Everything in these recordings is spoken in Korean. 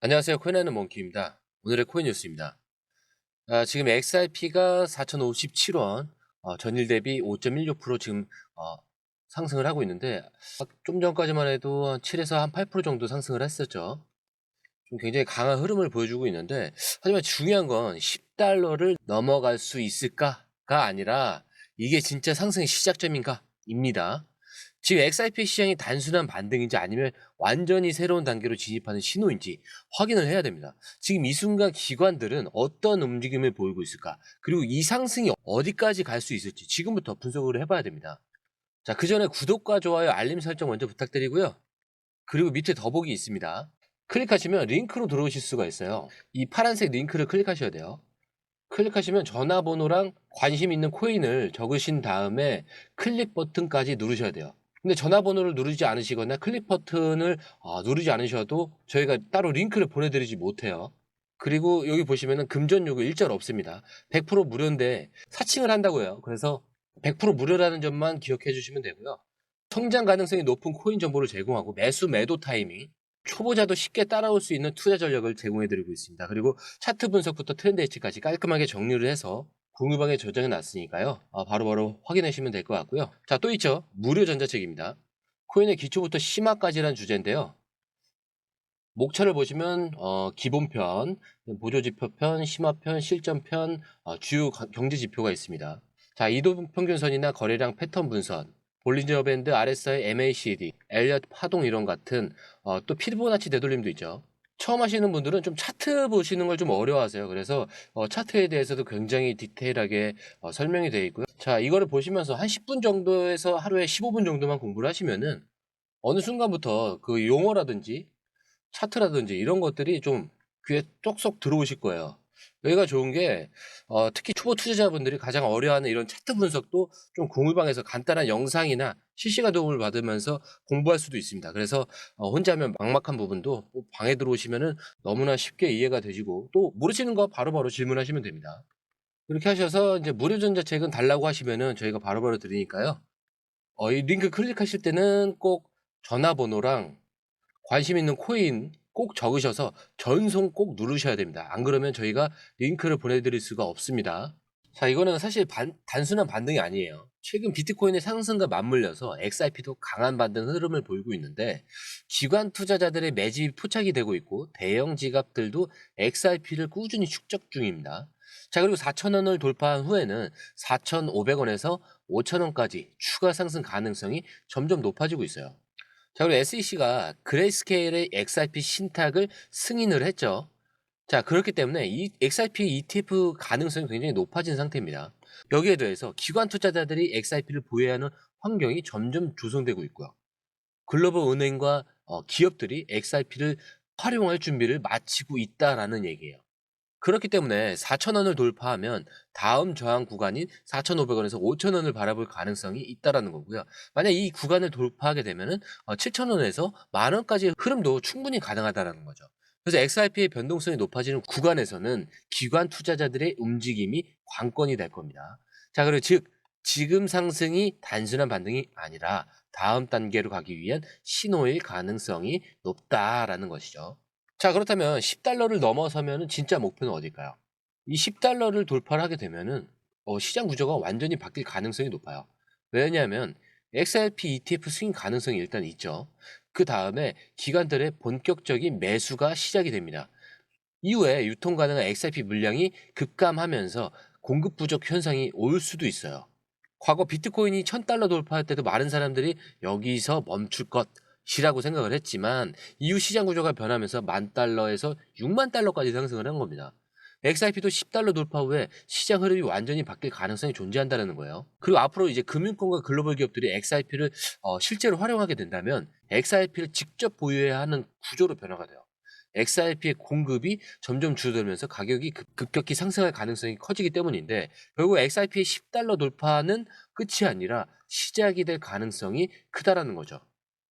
안녕하세요. 코인하는 몽키입니다. 오늘의 코인 뉴스입니다. 아, 지금 XRP가 4,057원, 어, 전일 대비 5.16% 지금 어, 상승을 하고 있는데 아, 좀 전까지만 해도 한 7에서 한 8% 정도 상승을 했었죠. 좀 굉장히 강한 흐름을 보여주고 있는데 하지만 중요한 건 10달러를 넘어갈 수 있을까가 아니라 이게 진짜 상승의 시작점인가? 입니다. 지금 XRP 시장이 단순한 반등인지 아니면 완전히 새로운 단계로 진입하는 신호인지 확인을 해야 됩니다. 지금 이 순간 기관들은 어떤 움직임을 보이고 있을까? 그리고 이 상승이 어디까지 갈 수 있을지 지금부터 분석을 해봐야 됩니다. 자, 그 전에 구독과 좋아요, 알림 설정 먼저 부탁드리고요. 그리고 밑에 더보기 있습니다. 클릭하시면 링크로 들어오실 수가 있어요. 이 파란색 링크를 클릭하셔야 돼요. 클릭하시면 전화번호랑 관심 있는 코인을 적으신 다음에 클릭 버튼까지 누르셔야 돼요. 근데 전화번호를 누르지 않으시거나 클릭 버튼을 아, 누르지 않으셔도 저희가 따로 링크를 보내드리지 못해요. 그리고 여기 보시면은 금전 요구 일절 없습니다. 100% 무료인데 사칭을 한다고요. 그래서 100% 무료라는 점만 기억해 주시면 되고요. 성장 가능성이 높은 코인 정보를 제공하고 매수 매도 타이밍, 초보자도 쉽게 따라올 수 있는 투자 전략을 제공해 드리고 있습니다. 그리고 차트 분석부터 트렌드 예측까지 깔끔하게 정리를 해서 공유방에 저장해 놨으니까요. 아, 바로 바로 확인하시면 될 것 같고요. 자, 또 있죠. 무료 전자책입니다. 코인의 기초부터 심화까지라는 주제인데요. 목차를 보시면 어, 기본편, 보조지표편, 심화편, 실전편, 어, 주요 가- 경제지표가 있습니다. 자, 이동평균선이나 거래량 패턴 분선, 볼린저 밴드, RSI, MACD, 엘리엇 파동 이론 같은 어, 또 피보나치 되돌림도 있죠. 처음 하시는 분들은 좀 차트 보시는 걸 좀 어려워하세요. 그래서 어, 차트에 대해서도 굉장히 디테일하게 어, 설명이 되어 있고요. 자, 이거를 보시면서 한 10분 정도에서 하루에 15분 정도만 공부를 하시면은 어느 순간부터 그 용어라든지 차트라든지 이런 것들이 좀 귀에 쏙쏙 들어오실 거예요. 여기가 좋은 게 어, 특히 초보 투자자분들이 가장 어려워하는 이런 차트 분석도 좀 공유방에서 간단한 영상이나 실시간 도움을 받으면서 공부할 수도 있습니다. 그래서 어, 혼자 하면 막막한 부분도 꼭 방에 들어오시면은 너무나 쉽게 이해가 되시고 또 모르시는 거 바로 바로 질문하시면 됩니다. 이렇게 하셔서 이제 무료 전자책은 달라고 하시면은 저희가 바로바로 드리니까요. 어, 이 링크 클릭하실 때는 꼭 전화번호랑 관심 있는 코인 꼭 적으셔서 전송 꼭 누르셔야 됩니다. 안 그러면 저희가 링크를 보내드릴 수가 없습니다. 자, 이거는 사실 반- 단순한 반등이 아니에요. 최근 비트코인의 상승과 맞물려서 XRP도 강한 반등 흐름을 보이고 있는데 기관 투자자들의 매집이 포착이 되고 있고 대형 지갑들도 XRP를 꾸준히 축적 중입니다. 자, 그리고 4,000원을 돌파한 후에는 4,500원에서 5,000원까지 추가 상승 가능성이 점점 높아지고 있어요. 자, 그리고 SEC가 그레이스케일의 XRP 신탁을 승인을 했죠. 자, 그렇기 때문에 이 XRP ETF 가능성이 굉장히 높아진 상태입니다. 여기에 대해서 기관 투자자들이 XRP를 보유해야 하는 환경이 점점 조성되고 있고요. 글로벌 은행과 어, 기업들이 XRP를 활용할 준비를 마치고 있다라는 얘기예요. 그렇기 때문에 4,000원을 돌파하면 다음 저항 구간인 4,500원에서 5,000원을 바라볼 가능성이 있다라는 거고요. 만약 이 구간을 돌파하게 되면은 7,000원에서 만 원까지의 흐름도 충분히 가능하다라는 거죠. 그래서 XRP의 변동성이 높아지는 구간에서는 기관 투자자들의 움직임이 관건이 될 겁니다. 자, 그리고 즉 지금 상승이 단순한 반등이 아니라 다음 단계로 가기 위한 신호일 가능성이 높다라는 것이죠. 자, 그렇다면 10달러를 넘어서면 진짜 목표는 어딜까요? 이 10달러를 돌파를 하게 되면은 어, 시장 구조가 완전히 바뀔 가능성이 높아요. 왜냐하면 XRP ETF 수익 가능성이 일단 있죠. 그 다음에 기관들의 본격적인 매수가 시작이 됩니다. 이후에 유통 가능한 XRP 물량이 급감하면서 공급 부족 현상이 올 수도 있어요. 과거 비트코인이 1000달러 돌파할 때도 많은 사람들이 여기서 멈출 것 이라고 생각을 했지만 이후 시장 구조가 변하면서 만 달러에서 6만 달러까지 상승을 한 겁니다. XRP도 10달러 돌파 후에 시장 흐름이 완전히 바뀔 가능성이 존재한다는 거예요. 그리고 앞으로 이제 금융권과 글로벌 기업들이 XRP를 어, 실제로 활용하게 된다면 XRP를 직접 보유해야 하는 구조로 변화가 돼요. XRP의 공급이 점점 줄어들면서 가격이 급, 급격히 상승할 가능성이 커지기 때문인데 결국 XRP의 10달러 돌파는 끝이 아니라 시작이 될 가능성이 크다라는 거죠.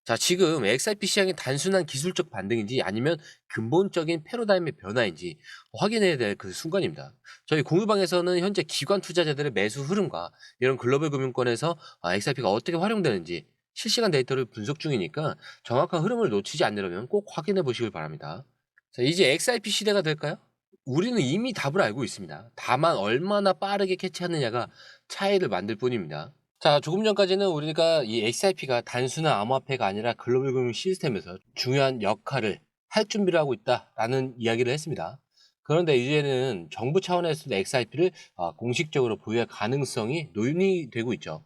자, 지금 XRP 시장이 단순한 기술적 반등인지 아니면 근본적인 패러다임의 변화인지 확인해야 될 그 순간입니다. 저희 공유방에서는 현재 기관 투자자들의 매수 흐름과 이런 글로벌 금융권에서 XRP가 어떻게 활용되는지 실시간 데이터를 분석 중이니까 정확한 흐름을 놓치지 않으려면 꼭 확인해 보시길 바랍니다. 자, 이제 XRP 시대가 될까요? 우리는 이미 답을 알고 있습니다. 다만 얼마나 빠르게 캐치하느냐가 차이를 만들 뿐입니다. 자, 조금 전까지는 우리가 이 XRP가 단순한 암호화폐가 아니라 글로벌 금융 시스템에서 중요한 역할을 할 준비를 하고 있다라는 이야기를 했습니다. 그런데 이제는 정부 차원에서도 XRP를 어, 공식적으로 보유할 가능성이 논의 되고 있죠.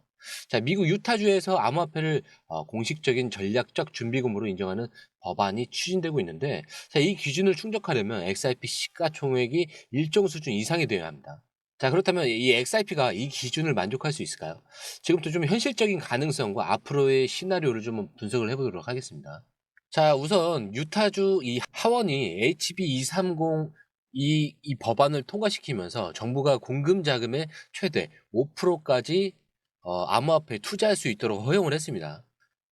자, 미국 유타주에서 암호화폐를 어, 공식적인 전략적 준비금으로 인정하는 법안이 추진되고 있는데, 자, 이 기준을 충족하려면 XRP 시가총액이 일정 수준 이상이 되어야 합니다. 자, 그렇다면 이 XRP가 이 기준을 만족할 수 있을까요? 지금부터 좀 현실적인 가능성과 앞으로의 시나리오를 좀 분석을 해보도록 하겠습니다. 자, 우선 유타주 이 하원이 HB 230 이, 이 법안을 통과시키면서 정부가 공금 자금의 최대 5%까지 어, 암호화폐에 투자할 수 있도록 허용을 했습니다.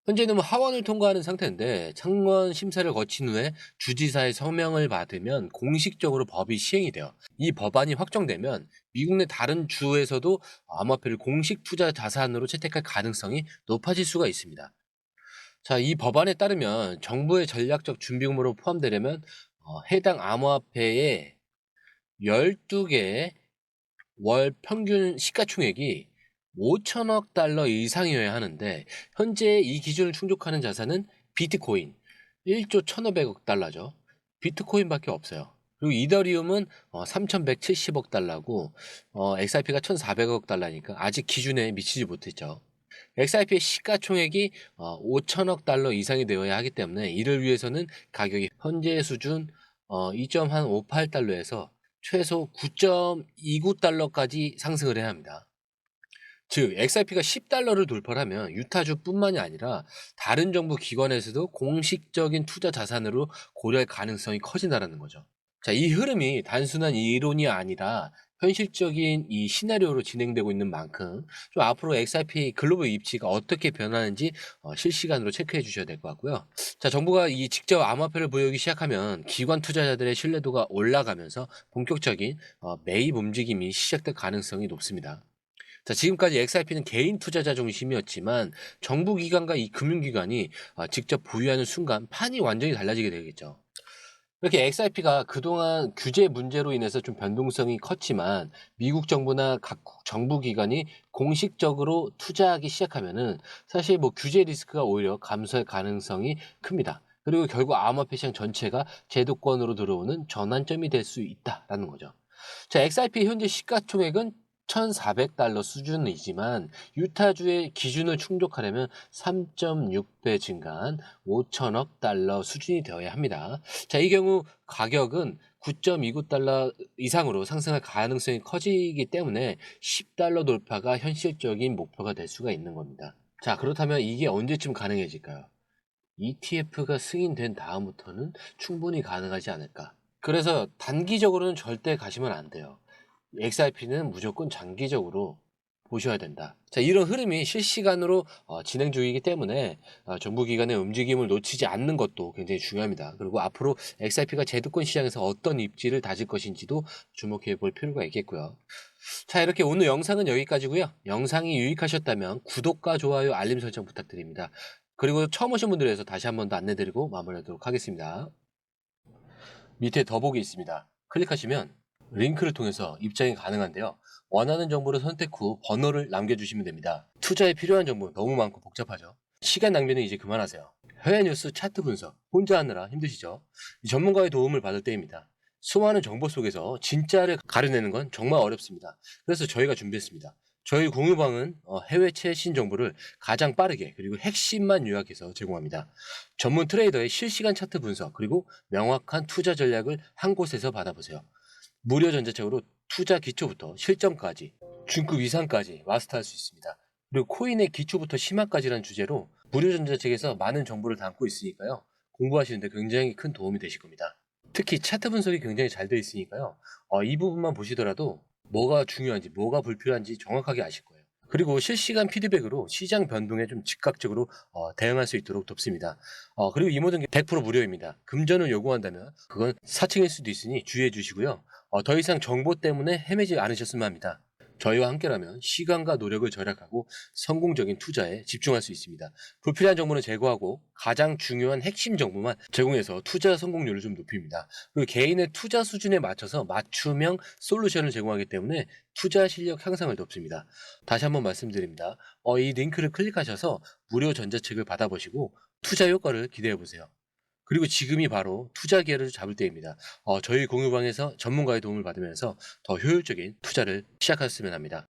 현재는 뭐 하원을 통과하는 상태인데 창원 심사를 거친 후에 주지사의 서명을 받으면 공식적으로 법이 시행이 돼요. 이 법안이 확정되면 미국 내 다른 주에서도 암호화폐를 공식 투자 자산으로 채택할 가능성이 높아질 수가 있습니다. 자, 이 법안에 따르면 정부의 전략적 준비금으로 포함되려면 어, 해당 암호화폐의 12개 월 평균 시가총액이 5천억 달러 이상이어야 하는데 현재 이 기준을 충족하는 자산은 비트코인 1조 1,500억 달러죠. 비트코인밖에 없어요. 그리고 이더리움은 어, 3,170억 달러고 어, XRP가 1,400억 달러니까 아직 기준에 미치지 못했죠. XRP의 시가총액이 어, 5천억 달러 이상이 되어야 하기 때문에 이를 위해서는 가격이 현재 수준 어, 2.58 달러에서 최소 9.29 달러까지 상승을 해야 합니다. 즉 XRP가 10달러를 돌파하면 유타주뿐만이 아니라 다른 정부 기관에서도 공식적인 투자 자산으로 고려할 가능성이 커진다는 거죠. 자, 이 흐름이 단순한 이론이 아니라 현실적인 이 시나리오로 진행되고 있는 만큼 좀 앞으로 XRP 글로벌 입지가 어떻게 변하는지 어, 실시간으로 체크해 주셔야 될 것 같고요. 자, 정부가 이 직접 암호화폐를 보유하기 시작하면 기관 투자자들의 신뢰도가 올라가면서 본격적인 어, 매입 움직임이 시작될 가능성이 높습니다. 자, 지금까지 XRP는 개인 투자자 중심이었지만 정부 기관과 이 금융기관이 어, 직접 보유하는 순간 판이 완전히 달라지게 되겠죠. 이렇게 XRP가 그동안 규제 문제로 인해서 좀 변동성이 컸지만 미국 정부나 각국 정부 기관이 공식적으로 투자하기 시작하면은 사실 뭐 규제 리스크가 오히려 감소할 가능성이 큽니다. 그리고 결국 암호화폐 시장 전체가 제도권으로 들어오는 전환점이 될 수 있다라는 거죠. 자, XRP 현재 시가총액은 1,400달러 수준이지만 유타주의 기준을 충족하려면 3.6배 증가한 5천억 달러 수준이 되어야 합니다. 자, 이 경우 가격은 9.29달러 이상으로 상승할 가능성이 커지기 때문에 10달러 돌파가 현실적인 목표가 될 수가 있는 겁니다. 자, 그렇다면 이게 언제쯤 가능해질까요? ETF가 승인된 다음부터는 충분히 가능하지 않을까. 그래서 단기적으로는 절대 가시면 안 돼요. XRP는 무조건 장기적으로 보셔야 된다. 자, 이런 흐름이 실시간으로 어, 진행 중이기 때문에 어, 정부 기관의 움직임을 놓치지 않는 것도 굉장히 중요합니다. 그리고 앞으로 XRP가 제도권 시장에서 어떤 입지를 다질 것인지도 주목해 볼 필요가 있겠고요. 자, 이렇게 오늘 영상은 여기까지고요. 영상이 유익하셨다면 구독과 좋아요, 알림 설정 부탁드립니다. 그리고 처음 오신 분들에 서 다시 한 번 더 안내드리고 마무리하도록 하겠습니다. 밑에 더보기 있습니다. 클릭하시면 링크를 통해서 입장이 가능한데요. 원하는 정보를 선택 후 번호를 남겨주시면 됩니다. 투자에 필요한 정보 너무 많고 복잡하죠. 시간 낭비는 이제 그만하세요. 해외 뉴스 차트 분석 혼자 하느라 힘드시죠? 이 전문가의 도움을 받을 때입니다. 수많은 정보 속에서 진짜를 가려내는 건 정말 어렵습니다. 그래서 저희가 준비했습니다. 저희 공유방은 어, 해외 최신 정보를 가장 빠르게 그리고 핵심만 요약해서 제공합니다. 전문 트레이더의 실시간 차트 분석 그리고 명확한 투자 전략을 한 곳에서 받아보세요. 무료 전자책으로 투자 기초부터 실전까지 중급 이상까지 마스터할 수 있습니다. 그리고 코인의 기초부터 심화까지라는 주제로 무료 전자책에서 많은 정보를 담고 있으니까요. 공부하시는데 굉장히 큰 도움이 되실 겁니다. 특히 차트 분석이 굉장히 잘 되어 있으니까요. 어, 이 부분만 보시더라도 뭐가 중요한지 뭐가 불필요한지 정확하게 아실 거예요. 그리고 실시간 피드백으로 시장 변동에 좀 즉각적으로 어, 대응할 수 있도록 돕습니다. 어, 그리고 이 모든 게 100% 무료입니다. 금전을 요구한다면 그건 사칭일 수도 있으니 주의해 주시고요. 어, 더 이상 정보 때문에 헤매지 않으셨으면 합니다. 저희와 함께라면 시간과 노력을 절약하고 성공적인 투자에 집중할 수 있습니다. 불필요한 정보는 제거하고 가장 중요한 핵심 정보만 제공해서 투자 성공률을 좀 높입니다. 그리고 개인의 투자 수준에 맞춰서 맞춤형 솔루션을 제공하기 때문에 투자 실력 향상을 돕습니다. 다시 한번 말씀드립니다. 어, 이 링크를 클릭하셔서 무료 전자책을 받아보시고 투자 효과를 기대해 보세요. 그리고 지금이 바로 투자 기회를 잡을 때입니다. 어, 저희 공유방에서 전문가의 도움을 받으면서 더 효율적인 투자를 시작하셨으면 합니다.